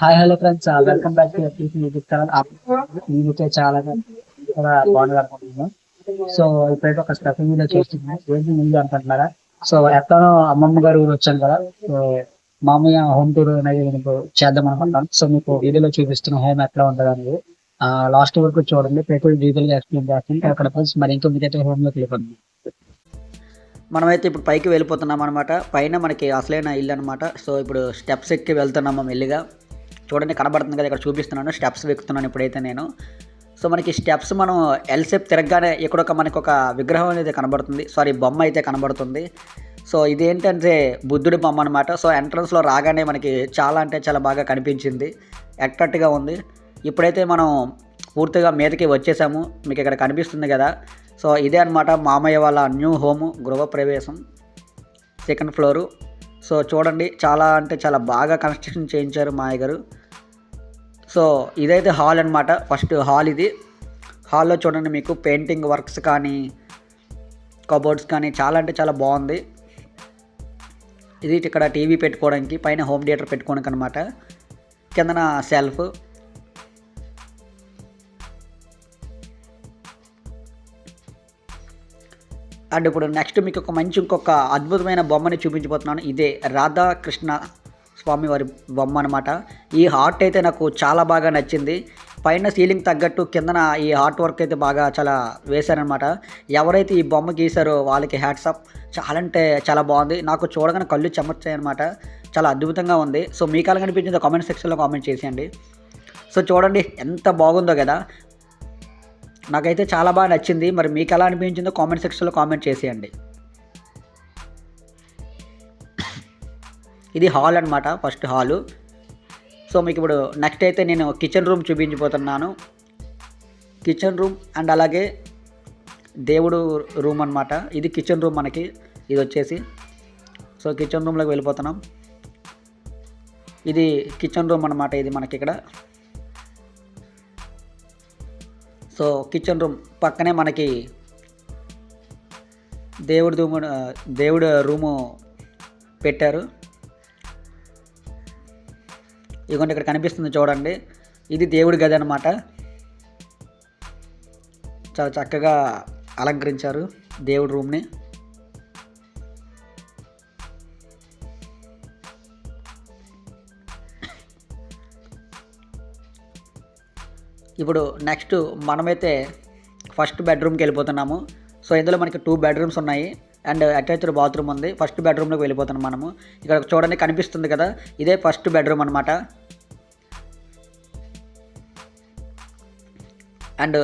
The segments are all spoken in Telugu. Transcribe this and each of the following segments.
Hi hello friends welcome back to YouTube channel నేనైతే చాలా బాగుంది అనుకుంటున్నాను. సో ఇప్పుడైతే ఒక స్పెషల్ వీడియో చూస్తున్నాను. ఏంటి ముందు అనుకుంటున్నారా సో ఎట్లానో అమ్మమ్మ గారు ఊరు వచ్చాను కదా. సో మామయ్య హోమ్ టూర్ అనేది నేను చేద్దాం అనుకుంటాను సో మీకు వీడియోలో చూపిస్తున్న హోమ్ ఎట్లా ఉంటుంది అనేది లాస్ట్ వరకు చూడండి. ప్రతి డీటెయిల్ ఎక్స్ప్లెయిన్ చేస్తాను. అక్కడ ఫ్రెండ్స్ మరి ఇంకో మీదైతే హోమ్లోకి వెళ్ళిపోతుంది మనమైతే ఇప్పుడు పైకి వెళ్ళిపోతున్నాం అనమాట పైన మనకి అసలైన ఇల్లు అనమాట సో ఇప్పుడు స్టెప్స్ ఎక్కి వెళ్తున్నాము మెల్లిగా. చూడండి కనబడుతుంది కదా ఇక్కడ చూపిస్తున్నాను స్టెప్స్ వెక్కుతున్నాను ఇప్పుడైతే నేను. సో మనకి స్టెప్స్ మనం ఎల్సెప్ తిరగగానే ఇక్కడ ఒక మనకి ఒక విగ్రహం అనేది కనబడుతుంది. సారీ బొమ్మ అయితే కనబడుతుంది. సో ఇదేంటంటే బుద్ధుడి బొమ్మ అనమాట సో ఎంట్రన్స్లో రాగానే మనకి చాలా అంటే చాలా బాగా కనిపించింది. అట్రాక్ట్గా ఉంది. ఇప్పుడైతే మనం పూర్తిగా మీదకి వచ్చేసాము. మీకు ఇక్కడ కనిపిస్తుంది కదా. సో ఇదే అనమాట మామయ్య వాళ్ళ న్యూ హోము గృహప్రవేశం సెకండ్ ఫ్లోరు సో చూడండి చాలా అంటే చాలా బాగా కన్స్ట్రక్షన్ చేయించారు మాయ గారు. సో ఇదైతే హాల్ అనమాట ఫస్ట్ హాల్ ఇది. హాల్లో చూడండి మీకు పెయింటింగ్ వర్క్స్ కానీ కబోర్డ్స్ కానీ చాలా అంటే చాలా బాగుంది. ఇది ఇక్కడ టీవీ పెట్టుకోవడానికి పైన హోమ్ థియేటర్ పెట్టుకోవడానికి అనమాట కిందన సెల్ఫ్. అండ్ ఇప్పుడు నెక్స్ట్ మీకు ఒక మంచి ఇంకొక అద్భుతమైన బొమ్మని చూపించబోతున్నాను. ఇదే రాధాకృష్ణ స్వామి వారి బొమ్మ అనమాట ఈ హార్ట్ అయితే నాకు చాలా బాగా నచ్చింది. పైన సీలింగ్ తగ్గట్టు కిందన ఈ హార్ట్ వర్క్ అయితే బాగా చాలా వేశారనమాట ఎవరైతే ఈ బొమ్మ గీసారో వాళ్ళకి హ్యాట్సప్ చాలా అంటే చాలా బాగుంది. నాకు చూడగానే కళ్ళు చెమర్చాయి అనమాట చాలా అద్భుతంగా ఉంది. సో మీకు ఎలా కనిపించిందో కామెంట్ సెక్షన్లో కామెంట్ చేసేయండి. సో చూడండి ఎంత బాగుందో కదా. నాకైతే చాలా బాగా నచ్చింది. మరి మీకు ఎలా అనిపించిందో కామెంట్ సెక్షన్లో కామెంట్ చేసేయండి. ఇది హాల్ అనమాట ఫస్ట్ హాలు. సో మీకు ఇప్పుడు నెక్స్ట్ అయితే నేను కిచెన్ రూమ్ చూపించిపోతున్నాను కిచెన్ రూమ్ అండ్ అలాగే దేవుడు రూమ్ అనమాట ఇది కిచెన్ రూమ్ మనకి ఇది వచ్చేసి. సో కిచెన్ రూమ్లోకి వెళ్ళిపోతున్నాం. ఇది కిచెన్ రూమ్ అనమాట ఇది మనకి ఇక్కడ. సో కిచెన్ రూమ్ పక్కనే మనకి దేవుడి రూమ్ దేవుడు రూము పెట్టారు. ఇదిగోండి ఇక్కడ కనిపిస్తుంది చూడండి. ఇది దేవుడి గది అనమాట చాలా చక్కగా అలంకరించారు దేవుడి రూమ్ని ఇప్పుడు నెక్స్ట్ మనమైతే ఫస్ట్ బెడ్రూమ్కి వెళ్ళిపోతున్నాము. సో ఇందులో మనకి టూ బెడ్రూమ్స్ ఉన్నాయి. అండ్ అటాచ్డ్ బాత్రూమ్ ఉంది. ఫస్ట్ బెడ్రూమ్లోకి వెళ్ళిపోతున్నాం మనము. ఇక్కడ చూడండి కనిపిస్తుంది కదా ఇదే ఫస్ట్ బెడ్రూమ్ అనమాట అండ్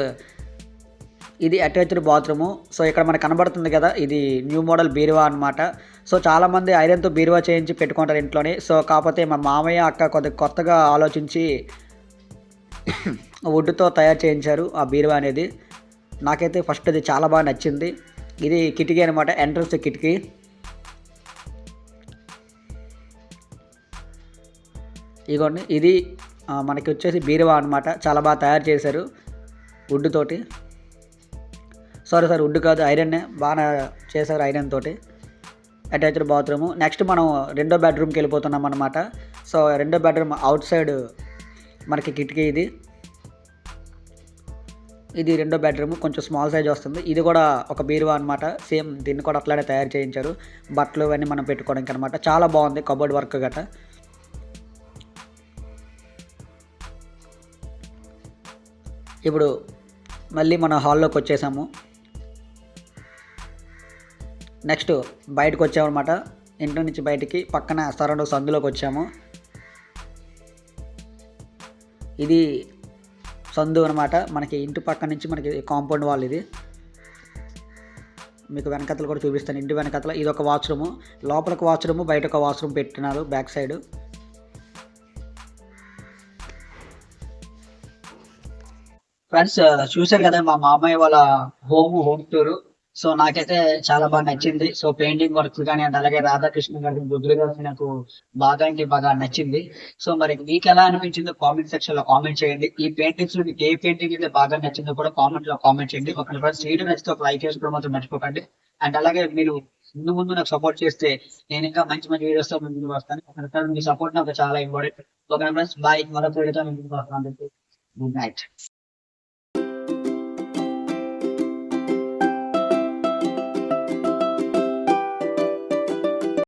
ఇది అటాచ్డ్ బాత్రూము. సో ఇక్కడ మనకు కనబడుతుంది కదా ఇది న్యూ మోడల్ బీరువా అనమాట సో చాలామంది ఐరన్తో బీరువా చేయించి పెట్టుకుంటారు ఇంట్లోనే. సో కాకపోతే మా మామయ్య అక్క కొద్ది కొత్తగా ఆలోచించి వుడ్తో తయారు చేయించారు ఆ బీరువా అనేది. నాకైతే ఫస్ట్ అది చాలా బాగా నచ్చింది. ఇది కిటికీ అనమాట ఎంట్రన్స్ కిటికీ. ఇదిగోండి ఇది మనకి వచ్చేసి బీరువా అనమాట చాలా బాగా తయారు చేశారు వుడ్ తోటి. సారీ సార్ వుడ్ కాదు ఐరన్నే బాగా చేశారు ఐరన్ తోటి. అటాచ్డ్ బాత్రూము నెక్స్ట్ మనం రెండో బెడ్రూమ్కి వెళ్ళిపోతున్నాం అనమాట సో రెండో బెడ్రూమ్ అవుట్ సైడ్ మనకి కిటికీ ఇది. ఇది రెండో బెడ్రూమ్ కొంచెం స్మాల్ సైజ్ వస్తుంది. ఇది కూడా ఒక బీరువా అనమాట సేమ్ దీన్ని కూడా అట్లానే తయారు చేయించారు. బట్టలు ఇవన్నీ మనం పెట్టుకోవడానికి అనమాట చాలా బాగుంది కబోర్డ్ వర్క్ గట్రా. ఇప్పుడు మళ్ళీ మన హాల్లోకి వచ్చేసాము. నెక్స్ట్ బయటకు వచ్చామన్నమాట ఇంట్లో నుంచి బయటికి పక్కన సరౌండ్ సందులోకి వచ్చాము. ఇది సందు అనమాట మనకి ఇంటి పక్క నుంచి మనకి కాంపౌండ్ వాల్ ఇది. మీకు వెనకతలు కూడా చూపిస్తాను. ఇంటి వెనకతల ఇది ఒక వాష్రూమ్. లోపల ఒక వాష్రూమ్ బయట ఒక వాష్రూమ్ పెట్టినారు బ్యాక్ సైడ్. ఫ్రెండ్స్ చూసారు కదా మా మామయ్య వాళ్ళ హోమ్ హోమ్ టూర్ సో నాకైతే చాలా బాగా నచ్చింది. సో పెయింటింగ్ వర్క్ కానీ అండ్ అలాగే రాధాకృష్ణ గారి బుద్ధులు గారు నాకు బాగా అంటే బాగా నచ్చింది. సో మరి మీకు ఎలా అనిపించిందో కామెంట్ సెక్షన్లో కామెంట్ చేయండి. ఈ పెయింటింగ్స్లో మీకు ఏ పెయింటింగ్ అయితే బాగా నచ్చిందో కూడా కామెంట్లో కామెంట్ చేయండి. ఒక ఫ్రెండ్స్ వీడియో నచ్చితే ఒక లైక్ చేసుకోవడం మాత్రం మర్చిపోకండి. అండ్ అలాగే మీరు ముందు ముందు నాకు సపోర్ట్ చేస్తే నేను ఇంకా మంచి మంచి వీడియోస్తో ముందుకు వస్తాను. ఒక మీ సపోర్ట్ నాకు చాలా ఇంపార్టెంట్ ఒక ఫ్రెండ్స్ బాయ్ మరొక వీడియోతో ముందుకు వస్తాను. Good night